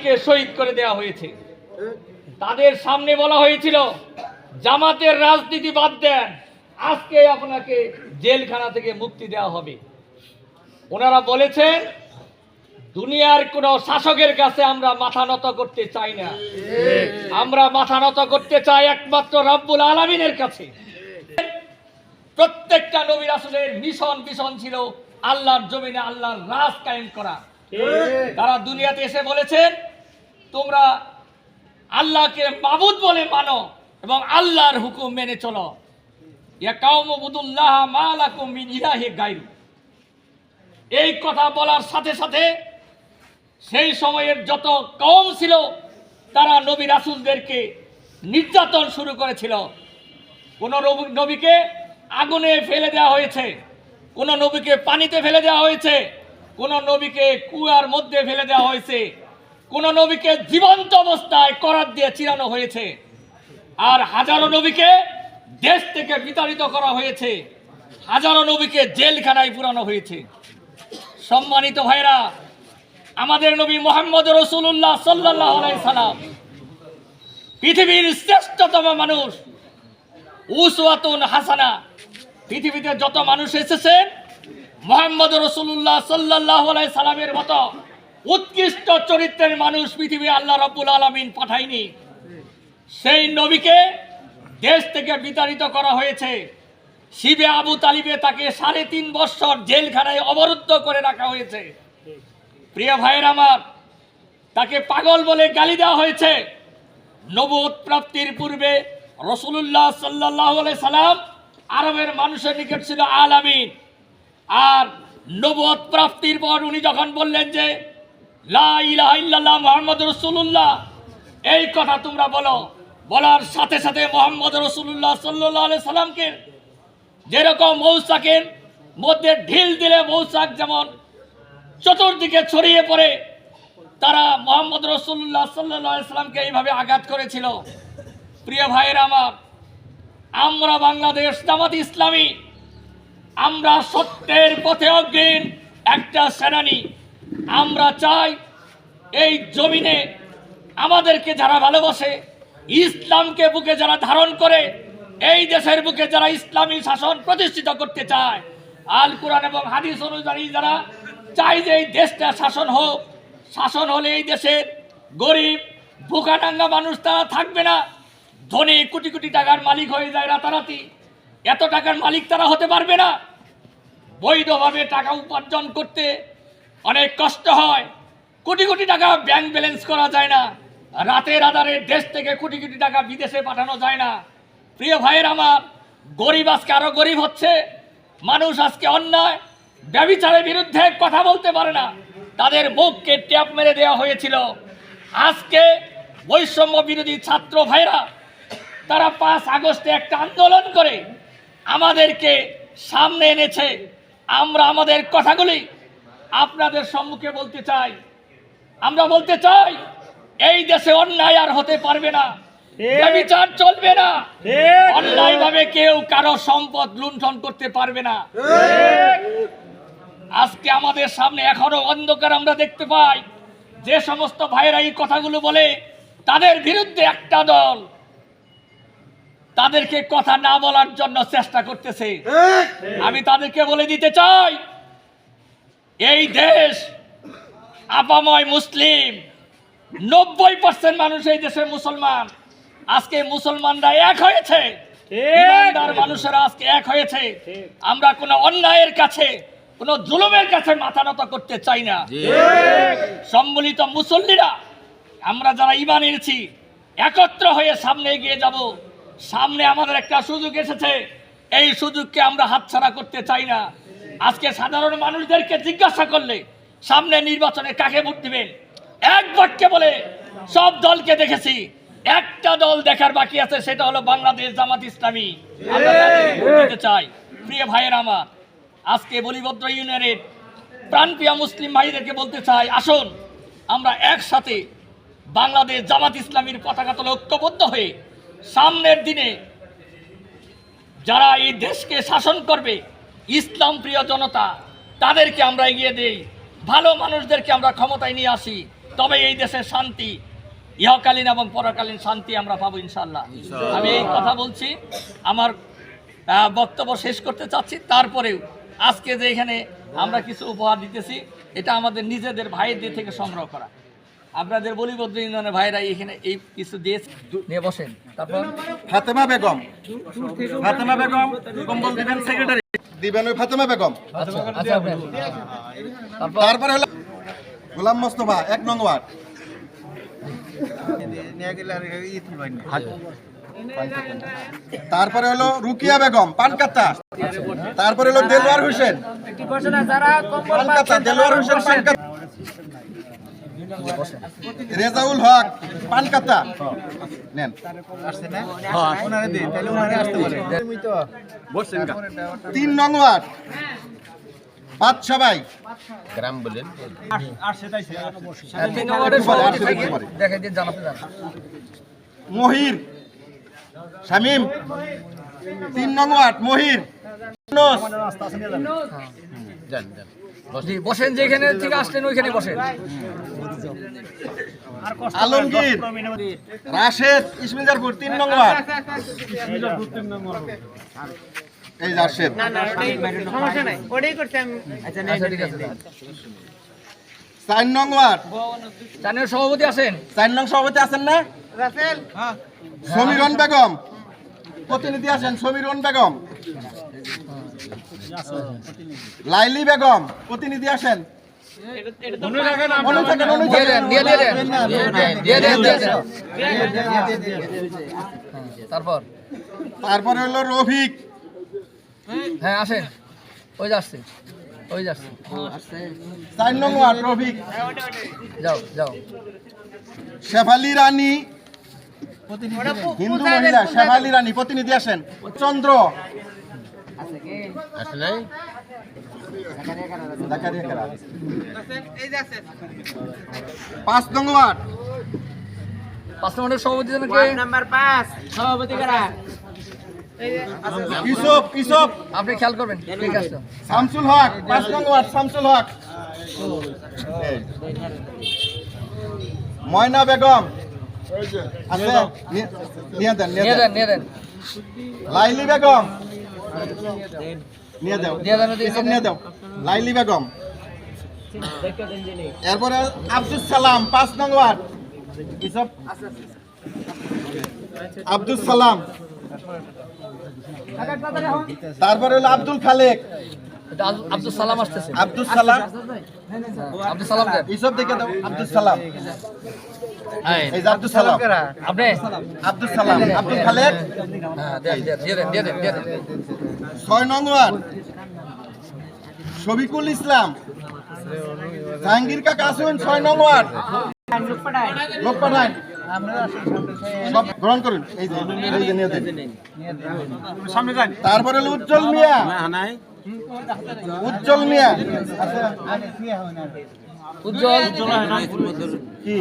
ভাইকে শহীদ করে দেওয়া হয়েছে। তাদের সামনে বলা হয়েছিল জামাতের রাজনীতি বাদ দেন আজকে আপনাকে জেলখানা থেকে মুক্তি দেওয়া হবে। ওনারা বলেছেন দুনিয়ার কোন শাসকের কাছে আমরা মাথা নত করতে চাই না। আমরা মাথা নত করতে চাই একমাত্র রব্বুল আলমিনের কাছে। প্রত্যেকটা নবী রাসূলের মিশন মিশন ছিল আল্লাহর জমিনে আল্লাহর রাজ কায়েম করা। তারা দুনিয়াতে এসে বলেছেন তোমরা আল্লাহকে মাবুদ বলে মানো এবং আল্লাহর হুকুম মেনে চলো। ইয়া কাউমুবুদুল্লাহ গায়রু। এই কথা বলার সাথে সাথে সেই সময়ের যত কম ছিল, তারা নবী রাসুলদেরকে নির্যাতন শুরু করেছিল। কোন নবী- নবীকে আগুনে ফেলে দেওয়া হয়েছে, কোন নবীকে পানিতে ফেলে দেওয়া হয়েছে, কোন নবীকে কুয়ার মধ্যে ফেলে দেওয়া হয়েছে কোন নবীকে জীবন্ত অবস্থায় করাত দিয়ে চিরানো হয়েছে। আর হাজারো নবীকে দেশ থেকে বিতাড়িত করা হয়েছে। হাজারো নবীকে জেলখানায় পুরানো হয়েছে। সম্মানিত ভাইরা, আমাদের নবী মোহাম্মদ রসুল্লাহ সাল্লাহ সাল্লাম পৃথিবীর শ্রেষ্ঠতম মানুষ, উসওয়াতুন হাসানা। পৃথিবীতে যত মানুষ এসেছেন, মোহাম্মদ রসুল্লাহ সাল্লাহ সালামের মতো উৎকৃষ্ট চরিত্রের মানুষ পৃথিবী আল্লাহ রব্বুল আলমিন পাঠায়নি। সেই নবীকে দেশ থেকে বিতাড়িত করা হয়েছে। শিবে আবু তালিবে তাকে সাড়ে তিন বছর জেলখানায় অবরুদ্ধ করে রাখা হয়েছে। প্রিয় ভাইয়ের আমার, তাকে পাগল বলে গালি দেওয়া হয়েছে। নবুয়ত প্রাপ্তির পূর্বে রসুল্লাহ সাল্লাহ সাল্লাম আরবের মানুষের নিকট ছিল আলামিন আর নবুয়ত প্রাপ্তির পর উনি যখন বললেন যে মোহাম্মদ রসুল্লাহ এই কথা তোমরা বলো। বলার সাথে সাথে মোহাম্মদ রসুল্লাহ সাল্লাহ সাল্লামকে যেরকম মৌসাকের মধ্যে ঢিল দিলে মৌসাক যেমন চতুর্দিকে ছড়িয়ে পড়ে, তারা মোহাম্মদ রসুল্লাহ সাল্লাহ সাল্লামকে এইভাবে আঘাত করেছিল। প্রিয় ভাইয়ের আমার, আমরা বাংলাদেশ জামাত ইসলামী, আমরা সত্যের পথে অগ্রীণ একটা সেনানি। আমরা চাই এই জমিনে আমাদেরকে যারা ভালোবাসে, ইসলামকে বুকে যারা ধারণ করে, এই দেশের বুকে যারা ইসলামী শাসন প্রতিষ্ঠিত করতে চায়, আল কোরআন এবং হাদিস অনুযায়ী যারা চায় যে এই দেশটা শাসন হোক, শাসন হলে এই দেশের গরিব বুকানাঙ্গা মানুষ তারা থাকবে না। ধনী, কোটি কোটি টাকার মালিক হয়ে যায় রাতারাতি। এত টাকার মালিক তারা হতে পারবে না। বৈধভাবে টাকা উপার্জন করতে অনেক কষ্ট হয়। কোটি কোটি টাকা ব্যাংক ব্যালেন্স করা যায় না। রাতের আধারে দেশ থেকে কোটি কোটি টাকা বিদেশে পাঠানো যায় না। প্রিয় ভাইয়ের আমার, গরিব আজকে আরও গরিব হচ্ছে। মানুষ আজকে অন্যায়, ব্যবিচারের বিরুদ্ধে কথা বলতে পারে না। তাদের মুখকে ট্যাপ মেরে দেওয়া হয়েছিল। আজকে বৈষম্য বিরোধী ছাত্র ভাইরা, তারা পাঁচ আগস্টে একটা আন্দোলন করে আমাদেরকে সামনে এনেছে। আমরা আমাদের কথাগুলি আপনাদের সম্মুখে বলতে চাই। আমরা বলতে চাই এই দেশে অন্যায় আর হতে পারবে না। বিচার চলবে না। অন্যায় ভাবে কেউ কারও সম্পদ লুণ্ঠন করতে পারবে না। আজকে আমাদের সামনে এখনও অন্ধকার আমরা দেখতে পাই। যে সমস্ত ভাইয়েরা এই কথাগুলো বলে তাদের বিরুদ্ধে একটা দল তাদেরকে কথা না বলার জন্য চেষ্টা করতেছে। আমি তাদেরকে বলে দিতে চাই এই দেশ আপাময় মুসলিম। নব্বই পার্সেন্ট মানুষ এই দেশে মুসলমান। আজকে মুসলমানরা এক হয়েছে। ইমানদার মানুষেরা আজকে এক হয়েছে। আমরা কোনো অন্যায়ের কাছে কোনো জুলুমের কাছে মাথা নত করতে চাই না। সম্মিলিত মুসল্লিরা আমরা যারা ইমান এনেছি একত্র হয়ে সামনে এগিয়ে যাব। সামনে আমাদের একটা সুযোগ এসেছে। এই সুযোগকে আমরা হাতছাড়া করতে চাই না। আজকে সাধারণ মানুষদেরকে জিজ্ঞাসা করলে সামনে নির্বাচনে কাকে ভোট দিবেন? এক বাক্যে বলে সব দলকে দেখেছি একটা দল দেখার বাকি আছে সেটা হলো বাংলাদেশ জামাত ইসলামী। আমরা চাই। প্রিয় ভাইয়ের আমার আজকে বলিভদ্র ইউনিয়নের প্রাণপ্রিয় মুসলিম ভাইদেরকে বলতে চাই আসুন আমরা একসাথে বাংলাদেশ জামাত ইসলামীর পতাকা তলে ঐক্যবদ্ধ হয়ে সামনের দিনে যারা এই দেশকে শাসন করবে ইসলাম প্রিয় জনতা তাদেরকে আমরা এগিয়ে দেই। ভালো মানুষদেরকে আমরা ক্ষমতায় নিয়ে আসি। তবে এই দেশের শান্তি ইহকালীন এবং পরকালীন শান্তি আমরা পাবো ইনশাল্লাহ আমি এই কথা বলছি আমার বক্তব্য শেষ করতে চাচ্ছি। তারপরেও আজকে যে এখানে আমরা কিছু উপহার দিতেছি এটা আমাদের নিজেদের ভাইদের থেকে সংগ্রহ করা। আপনাদের বলিবদ্র ইউনিয়নের ভাইরা এখানে এই কিছু দিয়েছে। নিয়ে বসেন। তারপর ফাতেমা বেগম। ফাতেমা বেগম কম্বল সেক্রেটারি দিবেন ওই ফাতেমা বেগম? আচ্ছা আচ্ছা আপনার। তারপরে? হলো গোলাম মোস্তফা এক নং ওয়ার্ড। তারপরে হলো রুকিয়া বেগম পানকাতা তারপরে হলো দেলোয়ার হোসেন। পানকাতা দেলোয়ার হোসেন পানকাতা রেজাউল হক পানকাতা নেন। তিন নং ওয়ার্ড। পাঁচ সবাই জানাতে জানা মহির। শামিম। তিন নং ওয়ার্ড, মহির। বসেন যেখানে থেকে আসলেন, ওইখানে বসেন। আলমগীর রাশেদ ইসমিজারপুর তিন নং ওয়ার্ড এই রাশেদ সমস্যা নাই ওটাই করছি আমি। আচ্ছা চার নং ওয়ার্ড সভাপতি আছেন? চার নং সভাপতি আছেন না? রাসেল? সমীরন বেগম। প্রতিনিধি আছেন সমীরন বেগম। লাইলি বেগম প্রতিনিধি আসেন তারপর? তারপরে হলো রফিক। হ্যাঁ আসেন। ওই যাচ্ছে ওই যাচ্ছে চার নং ওয়ার্ড রফিক। যাও যাও। শেফালি রানী। হিন্দু মহিলা শেফালি রানী প্রতিনিধি আসেন। চন্দ্র। পাঁচ নং ওয়ার্ড। পাঁচ নম্বরের সভাপতি নাম্বার 5 সভাপতি কারা? ইসব ইসব আপনি খেয়াল করবেন ঠিক আছে। শামসুল হক পাঁচ নং ওয়ার্ড শামসুল হক। ময়না বেগম। আছে নিয়ে দেন নিয়ে নিয়ে দেন দেন নিয়ে দেন। লাইলি বেগম। নিয়ে দাও নিয়ে দাও লাইলি বেগম। এরপরে আব্দুল সালাম পাঁচ নং ওয়ার্ড। আব্দুল সালাম। তারপরে হলো আব্দুল খালেক। আব্দুল- সালাম আসতেছে। আব্দুল সালাম। আব্দুল সালাম দেখে দাও আব্দুল সালাম। এই যে আব্দুল সালাম। আপনি আব্দুল সালাম। আব্দুল খালেক। হ্যাঁ দেন দেন, দিয়ে দেন দিয়ে দেন দিয়ে দেন। ছয় নং ওয়ার্ড। শফিকুল ইসলাম। জাহাঙ্গীর কাকা আসুন ছয় নং ওয়ার্ড। লোক পাঠান গ্রহণ করুন। এই যে। তারপরে হলো উজ্জ্বল মিয়া। উজ্জ্বল মিয়া। উজ্জ্বল। কি?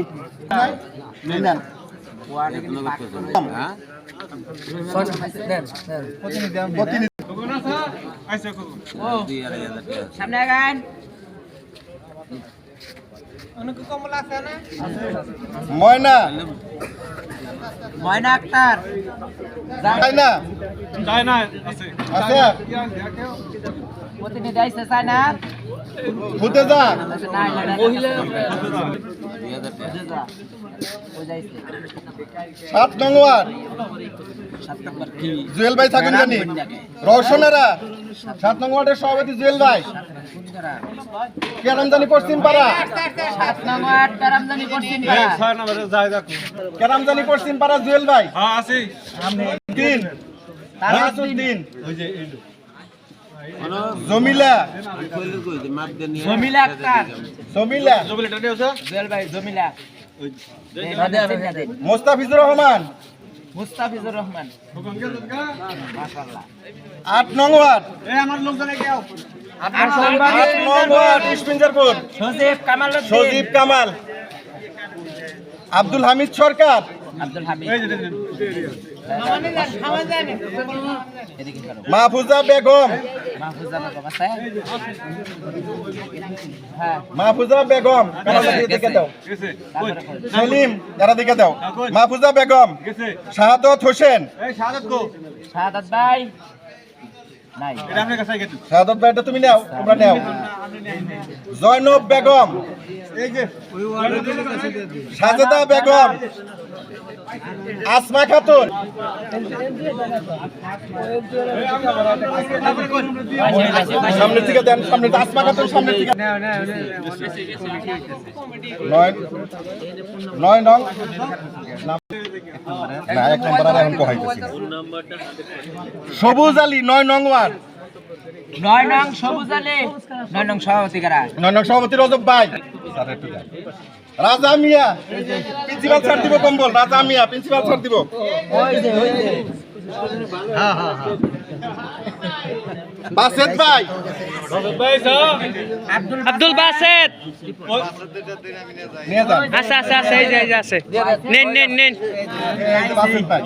প্রতিনিধি। সামনে আগান। অনেক কমলা আছে না ময়না। ময়না আক্তার। তাই না আছে। প্রতিনিধি আইছে চাই না ঘুরতে যা। নাই মহিলা ও সাত নং ওয়ার্ড। জুয়েল ভাই থাকুন জানি। রওশনেরা সাত নং ওয়ার্ডের সভাপতি জুয়েল ভাই। কেরাম জানি পশ্চিম পাড়া? কারামদানি পশ্চিম পাড়া। জুয়েল ভাই? তিন। নাসুদ্দিন জমিলা। জমিলা আক্তার। জমিলা। জুয়েল ভাই জমিলা। হ্যাঁ, দেন। মোস্তাফিজুর রহমান। মুস্তাফিজুর রহমান। আট নং ওয়ার্ড। আপনার আট নং ওয়ার্ড। ইসমিঞ্জারপুর সজীব কামাল সজীব কামাল। আব্দুল হামিদ সরকার। আব্দুল হামিদ। মাহফুজা বেগম। মাহফুজা বেগম হ্যাঁ দিকে দাও। সেলিম এরা দিকে দাও। মাহফুজা বেগম শাহাদত হোসেন। শাহাদাত ভাই। শাহাদত ভাইটা তুমি নাও তোমরা নাও। জয়নব বেগম। সাজেদা বেগম। আসমা খাতুন। সামনের থেকে দেন সামনে আসমা খাতুন সামনের থেকে নয় নং। না এক নম্বর আর এখন কহাইতেছি সবুজ আলী নয় নং ওয়ার্ড। নয় নং সবুজ আলী নয় নং সভাপতি কারা? নয় নং সভাপতি রজব ভাই। রাজা মিয়া প্রিন্সিপাল স্যার দিব কম্বল রাজা মিয়া প্রিন্সিপাল স্যার দিব। বাসেদ ভাই। আব্দুল বাসেদ। আছে আছে আছে এই যে এই যে আছে। নেন নেন নেন। বাসেদ ভাই।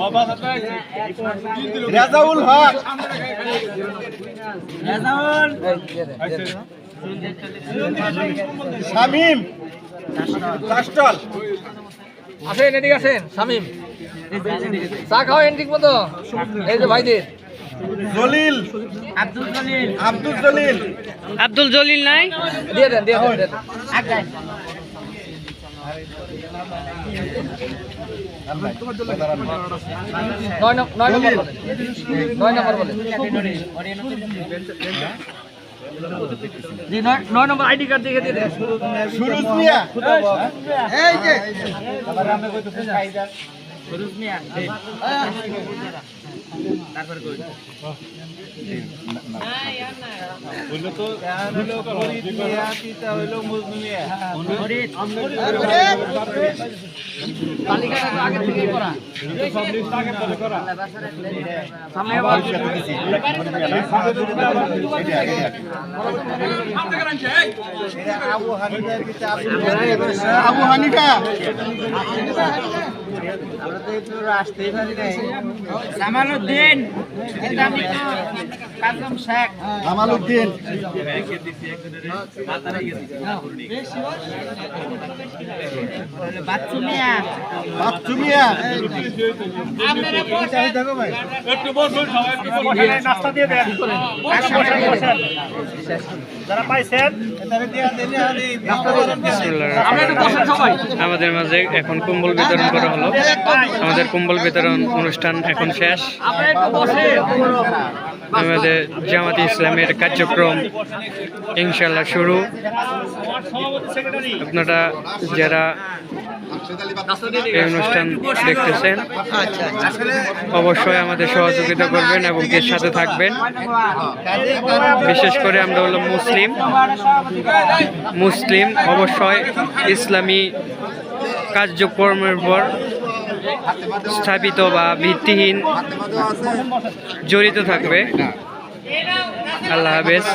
রেজাউল শামিম। আসেন এদিকে আসেন শামিম। চা খাওয়ান ঠিক মতো। এই যে ভাইদের। জলিল। আব্দুল জলিল। আব্দুল জলিল। আব্দুল জলিল নাই? দিয়ে দেন দিয়ে দেন, আগাই নয় নয় নম্বর বলেন নয় নম্বর বলেন জি নয় নয় নম্বর আইডি কার্ড দেখে দিয়ে দেয় সুরজ মিয়া। ফিরোজ মিয়া। সামনে আবার আবু হানিফা জামালউদ্দিন তো আসতেই পারি উদ্দিন। বাচ্চু আমাদের মাঝে এখন কম্বল বিতরণ করা হলো। আমাদের কম্বল বিতরণ অনুষ্ঠান এখন শেষ। আমাদের জামাত ইসলামের কার্যক্রম ইনশাল্লাহ শুরু। আপনারা যারা এই অনুষ্ঠান দেখতেছেন, অবশ্যই আমাদের সহযোগিতা করবেন এবং এর সাথে থাকবেন। বিশেষ করে আমরা হলো মুসলিম। মুসলিম অবশ্যই ইসলামী কার্যক্রমের উপর স্থাপিত বা ভিত্তিহীন জড়িত থাকবে। আল্লাহ হাফেজ।